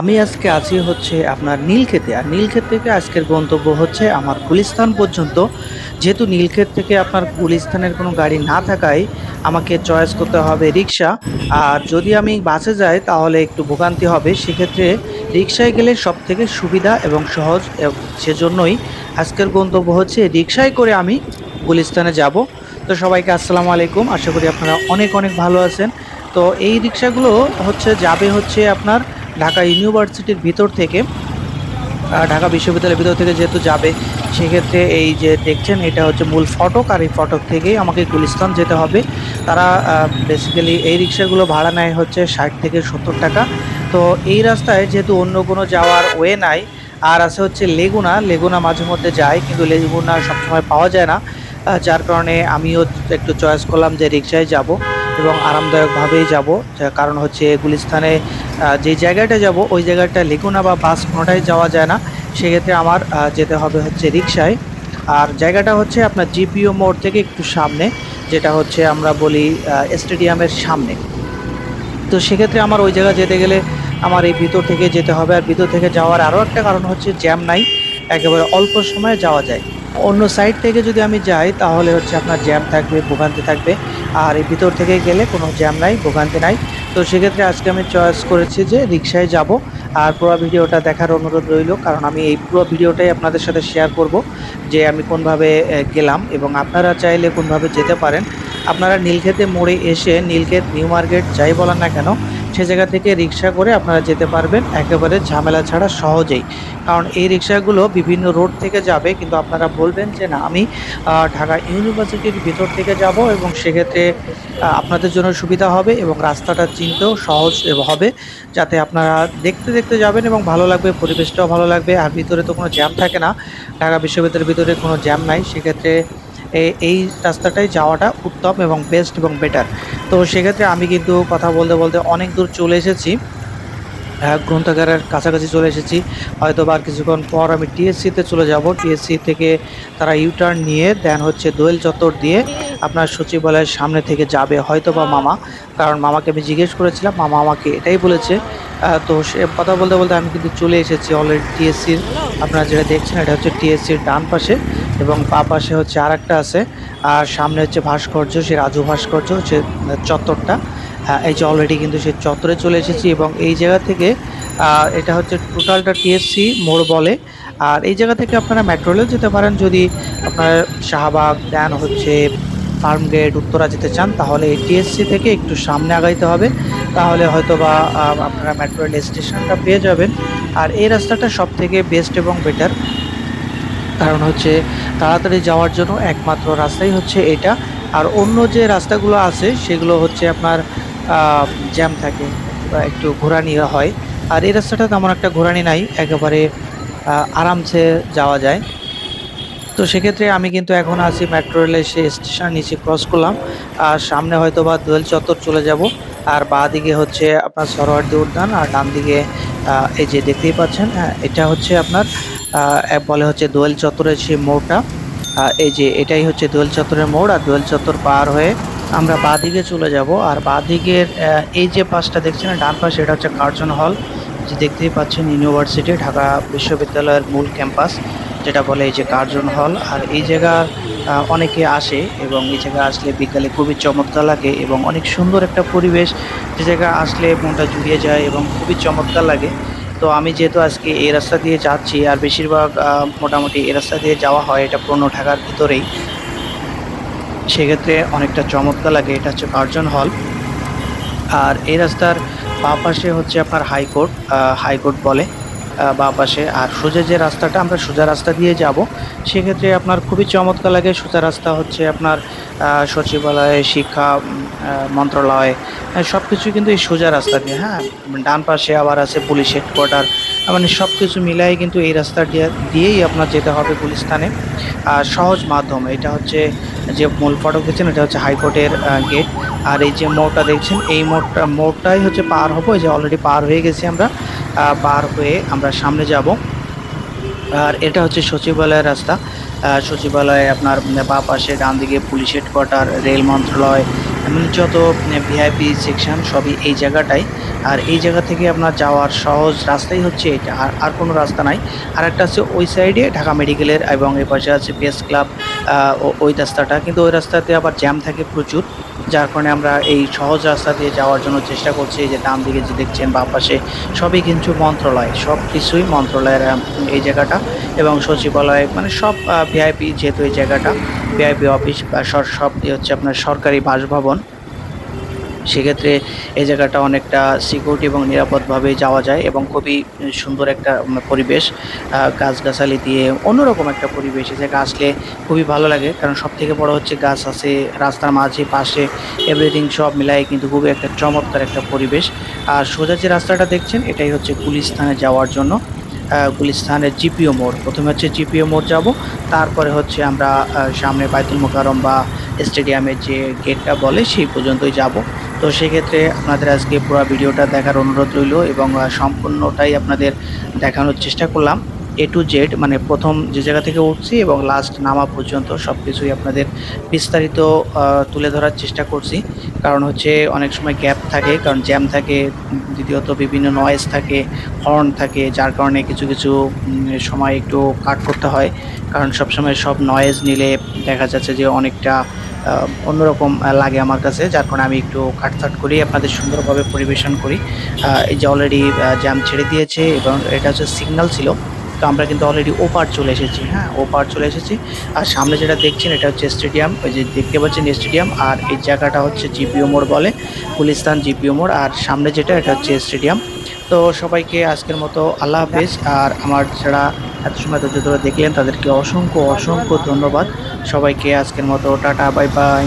আমি আজকে আছি হচ্ছে আপনার নীলক্ষেতে। আর নীলক্ষেত থেকে আজকের গন্তব্য হচ্ছে আমার গুলিস্তান পর্যন্ত। যেহেতু নীলক্ষেত থেকে আপনার গুলিস্তানের কোনো গাড়ি না থাকায় আমাকে চয়েস করতে হবে রিক্সা। আর যদি আমি বাসে যাই, তাহলে একটু ভোগান্তি হবে। সেক্ষেত্রে রিক্সায় গেলে সব থেকে সুবিধা এবং সহজ সেজন্যই আজকের গন্তব্য হচ্ছে রিক্সায় করে আমি গুলিস্তানে যাব। তো সবাইকে আসসালামু আলাইকুম। আশা করি আপনারা অনেক অনেক ভালো আছেন। তো এই রিক্সাগুলো হচ্ছে, যাবে হচ্ছে আপনার ঢাকা ইউনিভার্সিটির ভিতর থেকে ঢাকা বিশ্ববিদ্যালয়ের ভিতর থেকে যেহেতু যাবে, সেক্ষেত্রে এই যে দেখছেন, এটা হচ্ছে মূল ফটক, আর এই ফটক থেকেই আমাকে গুলিস্তান যেতে হবে। তারা বেসিক্যালি এই রিক্সাগুলো ভাড়া নেয় হচ্ছে ষাট থেকে সত্তর টাকা। তো এই রাস্তায় যেহেতু অন্য কোনো যাওয়ার ওয়ে নাই, আর আছে হচ্ছে লেগুনা লেগুনা মাঝে মধ্যে যায়, কিন্তু লেগুনা সবসময় পাওয়া যায় না। যার কারণে আমিও একটু চয়েস করলাম যে রিক্সায় যাব এবং আরামদায়কভাবেই যাব। কারণ হচ্ছে গুলিস্তানে যে জায়গাটা যাব, ওই জায়গাটা লেগুনা বা বাস কোনোটাই যাওয়া যায় না। সেক্ষেত্রে আমার যেতে হবে হচ্ছে রিক্সায় আর জায়গাটা হচ্ছে আপনার জিপিও মোড় থেকে একটু সামনে, যেটা হচ্ছে আমরা বলি স্টেডিয়ামের সামনে। তো সেক্ষেত্রে আমার ওই জায়গা যেতে গেলে আমার এই ভিতর থেকে যেতে হবে। আর ভিতর থেকে যাওয়ার আরও একটা কারণ হচ্ছে জ্যাম নাই। একেবারে অল্প সময়ে যাওয়া যায়। অন্য সাইড থেকে যদি আমি যাই, তাহলে হচ্ছে আপনার জ্যাম থাকবে, ভোগান্তি থাকবে। আর এই ভিতর থেকে গেলে কোনো জ্যাম নাই, ভোগান্তি নাই। তো সেক্ষেত্রে আজকে আমি চয়েস করেছি যে রিক্সায় যাব। আর পুরো ভিডিওটা দেখার অনুরোধ রইল, কারণ আমি এই পুরো ভিডিওটাই আপনাদের সাথে শেয়ার করব যে আমি কোনভাবে গেলাম। এবং আপনারা চাইলে কোনভাবে যেতে পারেন। আপনারা নীলক্ষেতে মোড়ে এসে নীলক্ষেত, নিউ মার্কেট, যাই বলেন না কেন সে জায়গা থেকে রিক্সা করে আপনারা যেতে পারবেন। একেবারে ঝামেলা ছাড়া সহজেই। কারণ এই রিক্সাগুলো বিভিন্ন রোড থেকে যাবে, কিন্তু আপনারা বলবেন যে, না, আমি ঢাকা ইউনিভার্সিটির ভিতর থেকে যাব এবং সেক্ষেত্রে আপনাদের জন্য সুবিধা হবে এবং রাস্তাটা চিনতেও সহজ হবে। যাতে আপনারা দেখতে দেখতে যাবেন এবং ভালো লাগবে, পরিবেশটাও ভালো লাগবে। আর ভিতরে তো কোনো জ্যাম থাকে না। ঢাকা বিশ্ববিদ্যালয়ের ভিতরে কোনো জ্যাম নাই। সেক্ষেত্রে এই রাস্তাটাই যাওয়াটা উত্তম এবং বেস্ট এবং বেটার। তো সেক্ষেত্রে আমি কিন্তু কথা বলতে বলতে অনেক দূর চলে এসেছি। আহ, গ্রন্থাগারের কাছাকাছি চলে এসেছি। হয়তো বা কিছুক্ষণ পর আমি টিএসসিতে চলে যাব। টিএসসি থেকে তারা ইউটার্ন নিয়ে দেন হচ্ছে দোয়েল চত্বর দিয়ে আপনার সচিবালয়ের সামনে থেকে যাবে হয়তো বা মামা। কারণ মামাকে আমি জিজ্ঞেস করেছিলাম মামা আমাকে এটাই বলেছে তো সে কথা বলতে বলতে আমি কিন্তু চলে এসেছি অলরেডি টিএসসির আপনারা যেটা দেখছেন, এটা হচ্ছে টিএসসির ডান পাশে এবং বা পাশে হচ্ছে আর একটা আছে। আর সামনে হচ্ছে ভাস্কর্য, সে রাজু ভাস্কর্য হচ্ছে চত্বরটা। এই যে অলরেডি কিন্তু সে চত্বরে চলে এসেছি এবং এই জায়গা থেকে এটা হচ্ছে টোটালটা টিএসসি মোড় বলে। আর এই জায়গা থেকে আপনারা মেট্রো রেলেও যেতে পারেন যদি আপনার শাহবাগ দেন হচ্ছে ফার্ম গেট উত্তরা যেতে চান, তাহলে এই টিএসসি থেকে একটু সামনে আগাইতে হবে। তাহলে হয়তো বা আপনারা মেট্রো রেল স্টেশনটা পেয়ে যাবেন। আর এই রাস্তাটা সব থেকে বেস্ট এবং বেটার কারণ হচ্ছে, তাড়াতাড়ি যাওয়ার জন্য একমাত্র রাস্তাই হচ্ছে এটা। আর অন্য যে রাস্তাগুলো আছে, সেগুলো হচ্ছে আপনার জ্যাম থাকে বা একটু ঘোরানি হয়। আর এই রাস্তাটা তেমন একটা ঘোরানি নাই, একেবারে আরামসে যাওয়া যায়। তো সেক্ষেত্রে আমি কিন্তু এখন আছি মেট্রো রেলের সেই স্টেশন নিচে ক্রস করলাম। আর সামনে হয়তো বা দোয়েল চত্বর চলে যাব। আর বাঁ দিকে হচ্ছে আপনার সরোয়ার্দী উদ্যান আর ডান দিকে এই যে দেখতেই পাচ্ছেন হ্যাঁ, এটা হচ্ছে আপনার বলে হচ্ছে দোয়েল চত্বরের সেই মোড়টা। এই যে এটাই হচ্ছে দোয়েল চত্বরের মোড়। আর দোয়েল চত্বর পার হয়ে আমরা বাঁ দিকে চলে যাব। আর বাঁ দিকের এই যে পাশটা দেখছেন ডান পাশে এটা হচ্ছে কার্জন হল। যে দেখতেই পাচ্ছেন ইউনিভার্সিটি ঢাকা বিশ্ববিদ্যালয়ের মূল ক্যাম্পাস যেটা বলে এই যে কার্জন হল আর এই জায়গার আহ, অনেকে আসে এবং এই জায়গা আসলে বিকালে খুবই চমৎকার লাগে এবং অনেক সুন্দর একটা পরিবেশ। যে জায়গা আসলে মনটা জুড়িয়ে যায় এবং খুবই চমৎকার লাগে। তো আমি যেহেতু আজকে এই রাস্তা দিয়ে যাচ্ছি আর বেশিরভাগ মোটামুটি এই রাস্তা দিয়ে যাওয়া হয় এটা পুরনো ঢাকার ভিতরেই সেক্ষেত্রে অনেকটা চমৎকার লাগে। এটা হচ্ছে কার্জন হল। আর এই রাস্তার বাঁ পাশে হচ্ছে আপনার হাইকোর্ট হাইকোর্ট বলে। বাঁ পাশে। আর সোজা যে রাস্তাটা, আমরা সোজা রাস্তা দিয়ে যাব, সেক্ষেত্রে আপনার খুবই চমৎকার লাগে। সোজা রাস্তা হচ্ছে আপনার সচিবালয়, শিক্ষা মন্ত্রণালয় সব কিছু কিন্তু এই সোজা রাস্তা দিয়ে। হ্যাঁ ডান পাশে আবার আছে পুলিশ হেডকোয়ার্টার মানে সব কিছু মিলাই কিন্তু এই রাস্তা দিয়েই আপনার যেতে হবে গুলিস্তানে আর সহজ মাধ্যম, এটা হচ্ছে যে মূল ফটক দেখছেন, এটা হচ্ছে হাইকোর্টের গেট আর এই যে মোড়টা দেখছেন, এই মোড়টা, মোড়টাই হচ্ছে পার হব, এই যে অলরেডি পার হয়ে গেছি আমরা। পার হয়ে আমরা সামনে যাব। আর এটা হচ্ছে সচিবালয়ের রাস্তা। সচিবালয়ে আপনার বা পাশে ডান দিকে পুলিশ হেডকোয়ার্টার রেল মন্ত্রণালয় মানে যত ভিআইপি সেকশন সবই এই জায়গাটাই। আর এই জায়গা থেকে আপনার যাওয়ার সহজ রাস্তাই হচ্ছে এটা। আর আর কোনো রাস্তা নাই। আর একটা আছে ওই সাইডে ঢাকা মেডিকেলের এবং এই পাশে আছে প্রেস ক্লাব ওই রাস্তাটা। কিন্তু ওই রাস্তাতে আবার জ্যাম থাকে প্রচুর। যার কারণে আমরা এই সহজ রাস্তা দিয়ে যাওয়ার জন্য চেষ্টা করছি যে ডান দিকে যে দেখছেন বা পাশে, সবই কিন্তু মন্ত্রণালয় সব কিছুই মন্ত্রণালয়ের এই জায়গাটা এবং সচিবালয় মানে সব ভিআইপি যেহেতু এই জায়গাটা, ভিআইপি অফিস বা সব হচ্ছে আপনার সরকারি বাসভবন সেক্ষেত্রে এই জায়গাটা অনেকটা সিকিউরিটি এবং নিরাপদভাবে যাওয়া যায় এবং খুবই সুন্দর একটা পরিবেশ গাছগাছালি দিয়ে অন্যরকম একটা পরিবেশ। এই জায়গা আসলে খুবই ভালো লাগে কারণ সব থেকে বড় হচ্ছে গাছ আছে রাস্তার মাঝে পাশে এভরিথিং সব মিলাই কিন্তু খুবই একটা চমৎকার একটা পরিবেশ। আর সোজা যে রাস্তাটা দেখছেন এটাই হচ্ছে গুলিস্থানে যাওয়ার জন্য আহ, গুলিস্তানের জিপিও মোড়। প্রথমে হচ্ছে জিপিও মোড় যাব তারপরে হচ্ছে আমরা সামনে বাইতুল মোকারম বা স্টেডিয়ামের যে গেটটা বলে সেই পর্যন্তই যাব। তো সেক্ষেত্রে আপনাদের আজকে পুরো ভিডিওটা দেখার অনুরোধ রইল এবং সম্পূর্ণটাই আপনাদের দেখানোর চেষ্টা করলাম। এ টু জেড মানে প্রথম যে জায়গা থেকে উঠছি এবং লাস্ট নামা পর্যন্ত সব কিছুই আপনাদের বিস্তারিত তুলে ধরার চেষ্টা করছি। কারণ হচ্ছে অনেক সময় গ্যাপ থাকে, কারণ জ্যাম থাকে, দ্বিতীয়ত বিভিন্ন নয়েজ থাকে হর্ন থাকে, যার কারণে কিছু কিছু সময় একটু কাট করতে হয়। কারণ সবসময় সব নয়েজ নিলে দেখা যাচ্ছে যে অনেকটা অন্যরকম লাগে আমার কাছে, যার কারণে আমি একটু কাটছাট করি, আপনাদের সুন্দরভাবে পরিবেশন করি। এই যে অলরেডি জ্যাম ছেড়ে দিয়েছে এবং এটা হচ্ছে সিগনাল ছিল। তো আমরা কিন্তু অলরেডি ওপার চলে এসেছি হ্যাঁ ওপার চলে এসেছি। আর সামনে যেটা দেখছেন, এটা হচ্ছে স্টেডিয়াম ওই যে দেখতে পাচ্ছেন স্টেডিয়াম আর এই জায়গাটা হচ্ছে জিপিও মোড় বলে, গুলিস্তান জিপিও মোড়, আর সামনে যেটা, এটা হচ্ছে স্টেডিয়াম তো সবাইকে আজকের মতো আল্লাহ হাফেজ, আর আমার যারা এত সময় ধৈর্য ধরে দেখলেন, তাদেরকে অসংখ্য অসংখ্য ধন্যবাদ। সবাইকে আজকের মতো, টাটা বাই বাই